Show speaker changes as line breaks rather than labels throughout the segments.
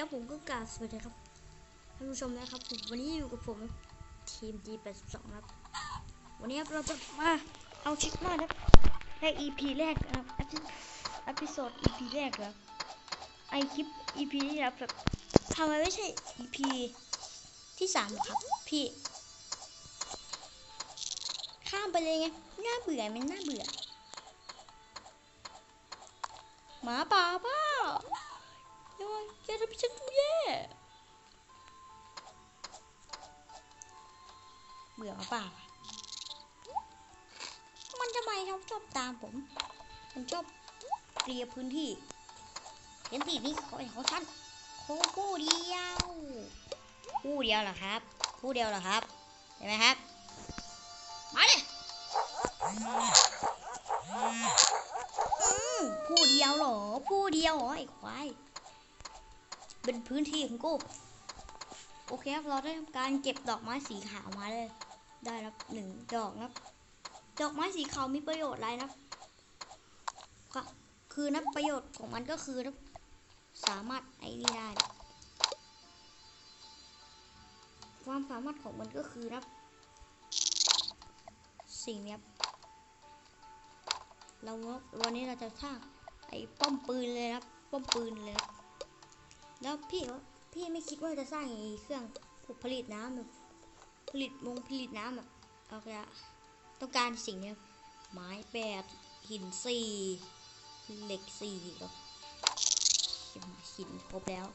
ครับผมก็กราบสวัสดีครับท่านผู้ชมนะครับผมวันนี้อยู่กับผมทีม G82 ครับ วันนี้ครับเราจะมาเอาชิปมาครับใน EP แรกนะครับอพิโซด EP แรกแล้วไอคลิป EP นี้ครับแบบทำไมไม่ใช่ EP ที่สามครับพี่ ข้ามไปเลยไงน่าเบื่อมันน่าเบื่อหมาป่าเปล่า โอ้ยแกทำให้ฉันดูแย่เบื่อหมาป่ามันทำไมครับชอบตามผม มันชอบเคลียร์พื้นที่เห็นตีนี่เขาเขาท่านโคคู่เดียวคู่เดียวเหรอครับคู่เดียวเหรอครับเห็นไหมครับ มาเลยอืมผู้เดียวเหรอผู้เดียวเหรอไอ้ควาย เป็นพื้นที่ของกูโอเคครับเราได้ทำการเก็บดอกไม้สีขาวมาเลย ได้รับหนึ่งดอกนะดอกไม้สีขาวมีประโยชน์อะไรนะก็คือนะประโยชน์ของมันก็คือนะสามารถไอ้นี่ได้ ความสามารถของมันก็คือนะสิ่งนี้เราวันนี้เราจะสร้างไอ้ป้อมปืนเลยครับป้อมปืนเลย แล้วพี่ว่าพี่ไม่คิดว่าจะสร้างไอ้เครื่องผลิตน้ำผลิตมงผลิตน้ำอะเราจะต้องการสิ่งนี้ไม้แปดหินสี่เหล็กสี่ครับหินครบแล้ว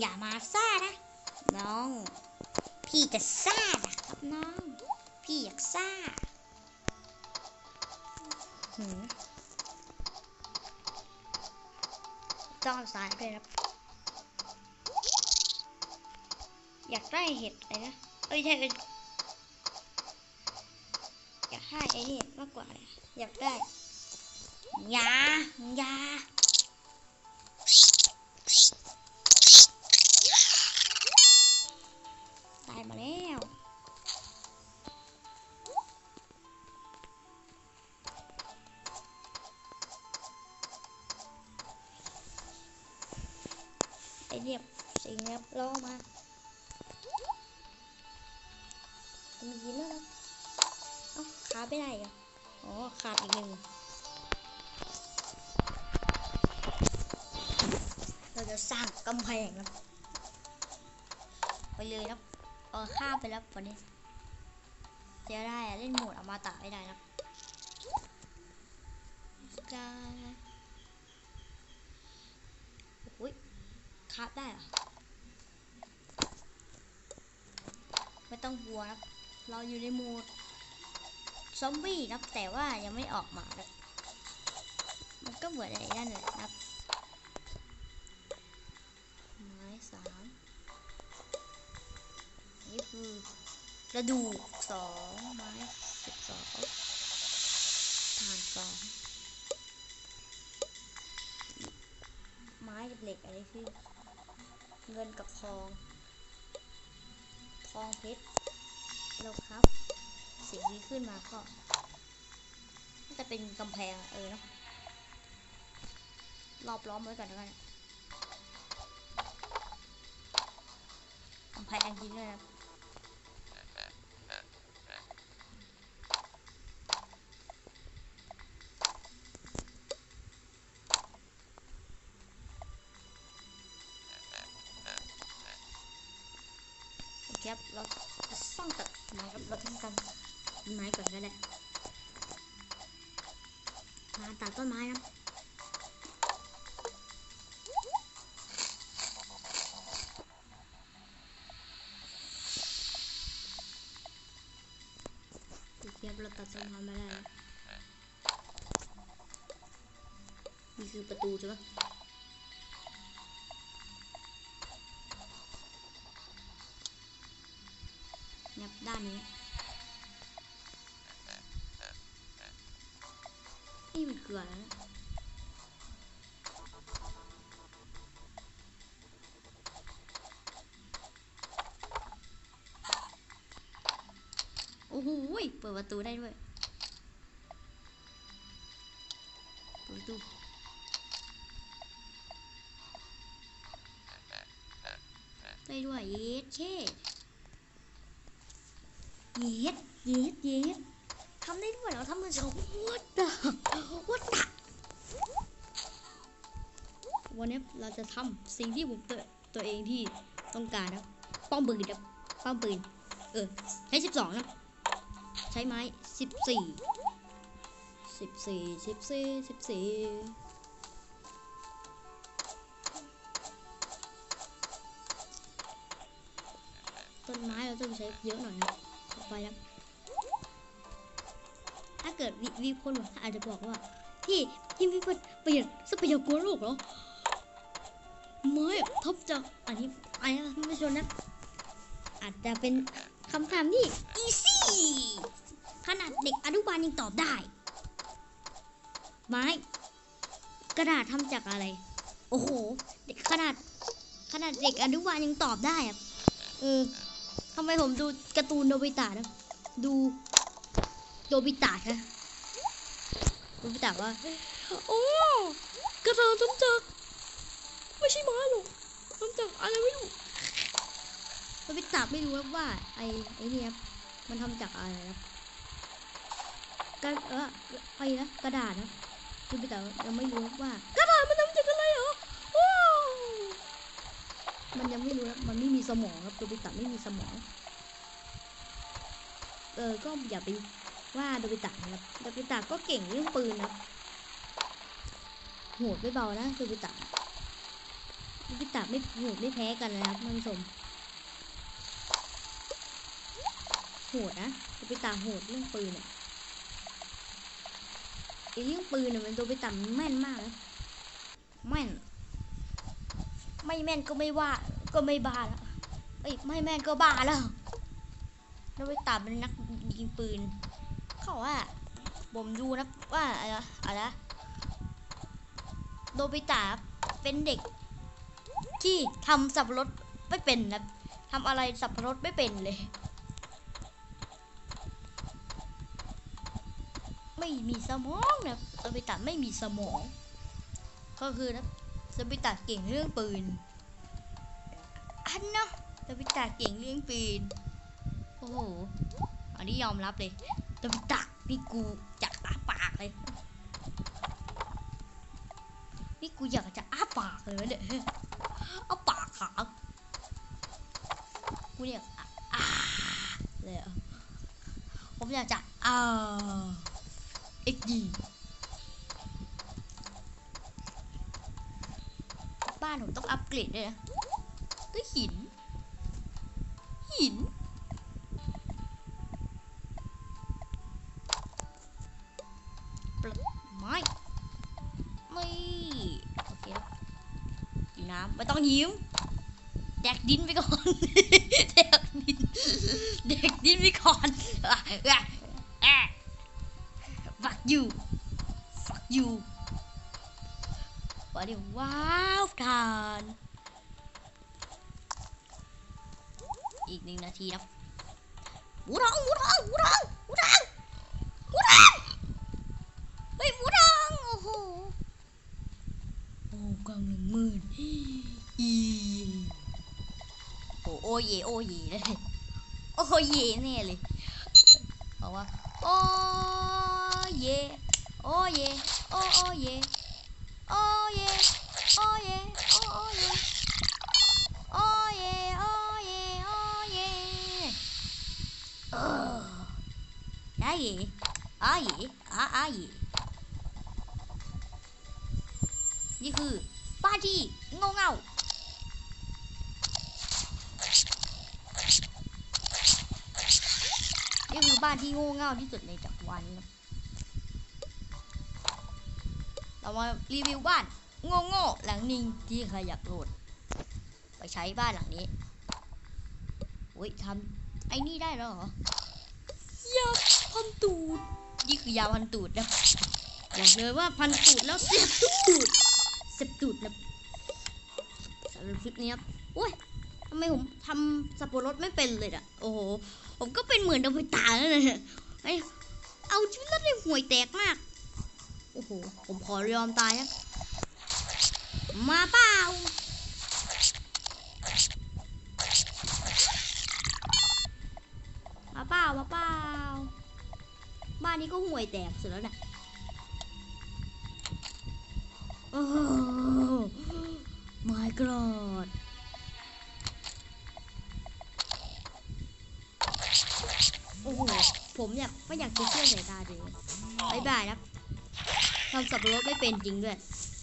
อย่ามาซ่านะน้อง พี่จะซ่านะครับน้อง พี่อยากซ่าหืมจ้องสายด้วยครับ อยากได้เห็ดอะไรนะเอ้ยใช่เป็นอยากได้ไอ้นี่มากกว่าเลยอยากได้ยายาตายมาแล้วไอเนียบสิ่งเนี้ยล่อมา มียินแล้วนะเอ้าขาไปไหนอะอ๋อขาดอีกหนึ่งเราจะสร้างกำแพงครับไปเลยครับเออข้าไปแล้ววันนี้จะได้อะเล่นโหมดอมาตะไม่ได้นะจะอุ้ยคาบได้เหรอไม่ต้องกลัวนะ เราอยู่ในโหมดซอมบี้นะแต่ว่ายังไม่ออกมานะมันก็เหมือนอะไอ้นั่นแหละนะครับไม้สามนี่คือกระดูกสองไม้สิบสองฐานสองไม้กับเหล็กอะไรคือเงินกับทองทองเพชร แล้วครับ สิ่งนี้ขึ้นมาก็จะเป็นกำแพงเออเนาะรอบล้อมไว้ก่อนแล้วกันกำแพงจริงด้วยนะ ไม้ครับเราทำกันไม้ก่อนก็ได้มาตัดต้นไม้นะเคครับเราตัดต้นไม้มาได้แล้วนี่คือประตูใช่ไหมเนี่ยด้านนี้ นี่มันคืออะไรนะโอ้โหยเปิดประตูได้ด้วยเปิดประตูได้ด้วยเย็ดเช่เย็ดเย็ดเย็ด ทำได้ด้วยเหรอทำมือสองวัดอะวัดอะวันนี้เราจะทำสิ่งที่ผมตัวตัวเองที่ต้องการครับ ป้อมปืนครับป้อมปืน เออใช้สิบสองนะ ใช้ไม้สิบสี่สิบสี่สิบสี่สิบสี่ต้นไม้เราต้องใช้เยอะหน่อยนะไปแล้ว เกิดวิวิคนอาจจะบอกว่า พี่พี่ไม่ประหยัดทรัพยากรโลกเหรอไม่อะทบจากอันนี้อันนี้ท่านผู้ชมนะ อาจจะเป็นคำถามที่ easy ขนาดเด็กอนุบาลยังตอบได้ ไม้ กระดาษทำจากอะไร โอ้โห เด็กขนาด ขนาดเด็กอนุบาลยังตอบได้อะเออทำไมผมดูการ์ตูนโนบิตะนะ ดู โนบิตะนะโนบิตะว่า โอ้กระดาษทำจากไม่ใช่ไม้หรอกทำจากอะไรไม่รู้เราไปจับไม่รู้ครับว่าไอ้ไอ้นี่ครับมันทำจากอะไรครับกระเออไอ้นะกระดาษนะคือไปแต่ยังไม่รู้ว่ากระดาษมันทำจากอะไรเหรอโอ้มันยังไม่รู้ครับมันไม่มีสมองครับโดบิตะไม่มีสมอง เออก็อย่าไป ว่าโดบิตะนะครับโดบิตะก็เก่งเรื่องปืนนะโหดไม่เบานะโดบิตะโดบิตะไม่โหดไม่แพ้กันนะครับท่านผู้ชมโหดนะตัวไปตามโหดเรื่องปืนเนี่ยไอเรื่องปืนเนี่ยมันตัวไปตามแม่นมากนะแม่น ไม่แม่นก็ไม่ว่า ก็ไม่บ้าแล้วเอ้ยไม่แม่นก็บ้าแล้วตัวไปตามเป็นนักยิงปืน เขาว่าผมดูนะว่าอะไรนะอะไรโดบิตาเป็นเด็ก ที่ทำสับปะรดไม่เป็นนะทำอะไรสับปะรดไม่เป็นเลย ไม่มีสมองนะโดบิตะไม่มีสมอง ก็คือนะโดบิตะเก่งเรื่องปืนอันเนาะโดบิตะเก่งเรื่องปืนโอ้โหอันนี้ยอมรับเลย โดบิตะนี่กูจะอ้าปากเลยนี่กูอยากจะอ้าปากเลยเนี่ยเอาปากขางกูอยากอ้าเลยผมอยากจะอ้าเอ็กดีบ้านผมต้องอัปเกรดด้วยนะ น้ำไม่ต้องหิวแดกดินไปก่อนแดกดินแดกดินไปก่อนอะอะอะ fuck you fuck you ว่าเดี๋ยวว้าวทานอีกหนึ่งนาทีนะหมูทองหมูทองหมูทองหมูทองหมูทองเฮ้ยหมูทองโอ้โหโอ้กลางหนึ่งหมื่น โอ้โอเยโอเยเลยโอเยแน่เลยบอกว่าโอ้เยโอ้เยโอ้โอ้เยโอ้เยโอ้เยโอ้โอ้เยโอ้เยโอ้เยโอ้เยเอออาเยอาเยอาอาเยนี่คือบ้านที่เงาเงา นี่คือบ้านที่โง่เง่าที่สุดในจักรวาลนี้ครับเรามารีวิวบ้านโง่โง่หลังนึงที่ใครอยากโหลด ไปใช้บ้านหลังนี้อุ้ยทำไอ้นี่ได้แล้วเหรอยาพันตูดนี่คือยาพันตูดนะบอกเลยว่าพันตูดแล้วเสียบตูดเสียบตูดนะสำหรับคลิปนี้ครับอุ้ย ทำไมผมทำสับปะรดไม่เป็นเลยอะโอ้โห ผมก็เป็นเหมือนดาวิตาเลยเอาชีวิตรอดในห่วยแตกมาก โอ้โห ผมขอยอมตายนะมาเปล่ามาเปล่ามาเปล่า บ้านนี้ก็ห่วยแตกสุดแล้วเนะโอ้ my god ผมอยากไม่อยากจะเชื่อสายตาตัวเองบายบายนะครับทำสับปะรดไม่เป็นจริงด้วย